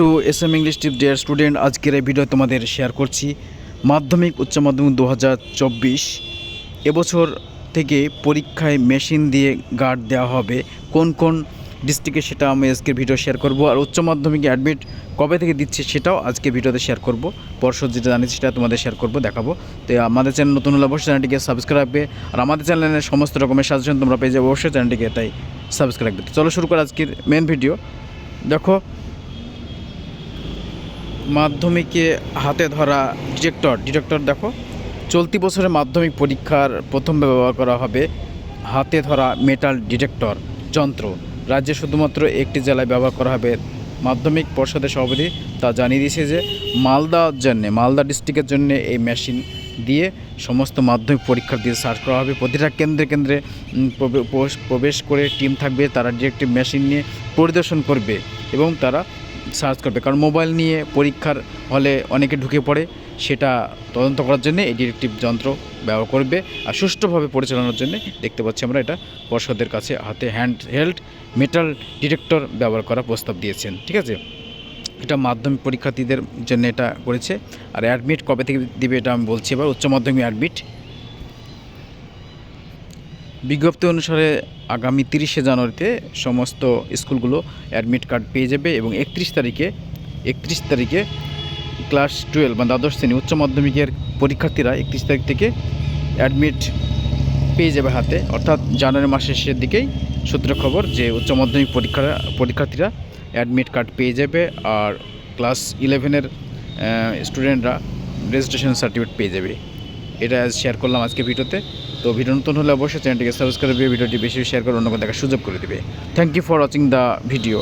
To S M English tip dear student আজকের এই video তোমাদের শেয়ার করছি। মাধ্যমিক, উচ্চ মাধ্যমিক দু হাজার চব্বিশ। এবছর থেকে পরীক্ষায় মেশিন দিয়ে গার্ড দেওয়া হবে। কোন কোন ডিস্ট্রিক্টে সেটা আমি আজকের ভিডিও শেয়ার করব। আর উচ্চ মাধ্যমিকে অ্যাডমিট কবে থেকে দিচ্ছে সেটাও আজকে ভিডিওতে শেয়ার করব। পরশু যেটা জানিয়েছি সেটা তোমাদের শেয়ার করব, দেখাবো। তো আমাদের চ্যানেল নতুন হলে অবশ্যই চ্যানেলটিকে সাবস্ক্রাইব রাখবে আর আমাদের চ্যানেলের সমস্ত রকমের সাজেশন তোমরা পেয়ে যাবে, অবশ্যই চ্যানেলটিকে তাই সাবস্ক্রাইব রাখবে চলো শুরু করি আজকের মেন ভিডিও দেখো মাধ্যমিকে হাতে ধরা ডিটেক্টর ডিটেক্টর দেখো। চলতি বছরের মাধ্যমিক পরীক্ষার প্রথম ব্যবহার করা হবে হাতে ধরা মেটাল ডিটেক্টর যন্ত্র। রাজ্যে শুধুমাত্র একটি জেলায় ব্যবহার করা হবে মাধ্যমিক পর্ষদের সভাপতি। তা জানিয়ে দিয়েছে যে, মালদার জন্যে, মালদা ডিস্ট্রিক্টের জন্য এই মেশিন দিয়ে সমস্ত মাধ্যমিক পরীক্ষার্থী সার্চ করা হবে। প্রতিটা কেন্দ্রে কেন্দ্রে প্রবেশ- প্রবেশ করে টিম থাকবে। তারা ডিরেক্টিভ মেশিন নিয়ে পরিদর্শন করবে এবং তারা সার্চ করবে। কারণ মোবাইল নিয়ে পরীক্ষার হলে অনেকে ঢুকে পড়ে, সেটা তদন্ত করার জন্য এই ডিরেক্টিভ যন্ত্র ব্যবহার করবে আর সুষ্ঠুভাবে পরিচালনার জন্য দেখতে পাচ্ছি আমরা এটা পর্ষদের কাছে হাতে হ্যান্ড হেল্ড মেটাল ডিটেক্টর ব্যবহার করা প্রস্তাব দিয়েছেন, ঠিক আছে? এটা মাধ্যমিক পরীক্ষার্থীদের জন্য এটা করেছে। আর অ্যাডমিট কবে থেকে দিবে এটা আমি বলছি এবার, উচ্চ মাধ্যমিক অ্যাডমিট বিজ্ঞপ্তি অনুসারে আগামী তিরিশে জানুয়ারিতে সমস্ত স্কুলগুলো অ্যাডমিট কার্ড পেয়ে যাবে এবং একত্রিশ তারিখে একত্রিশ তারিখে ক্লাস টুয়েলভ বা দ্বাদশ শ্রেণি উচ্চ মাধ্যমিকের পরীক্ষার্থীরা একত্রিশ তারিখ থেকে অ্যাডমিট পেয়ে যাবে হাতে। অর্থাৎ জানুয়ারি মাসের শেষের দিকেই সূত্র খবর যে উচ্চ মাধ্যমিক পরীক্ষা পরীক্ষার্থীরা অ্যাডমিট কার্ড পেয়ে যাবে আর ক্লাস ইলেভেনের স্টুডেন্টরা রেজিস্ট্রেশন সার্টিফিকেট পেয়ে যাবে। এটা শেয়ার করলাম আজকে ভিডিওতে। তো ভিডিও নতুন হলে অবশ্যই চ্যানেলটিকে সাবস্ক্রাইব করে ভিডিওটি বেশি শেয়ার করে অন্য দেখার সুযোগ করে দিবে। Thank you for watching the video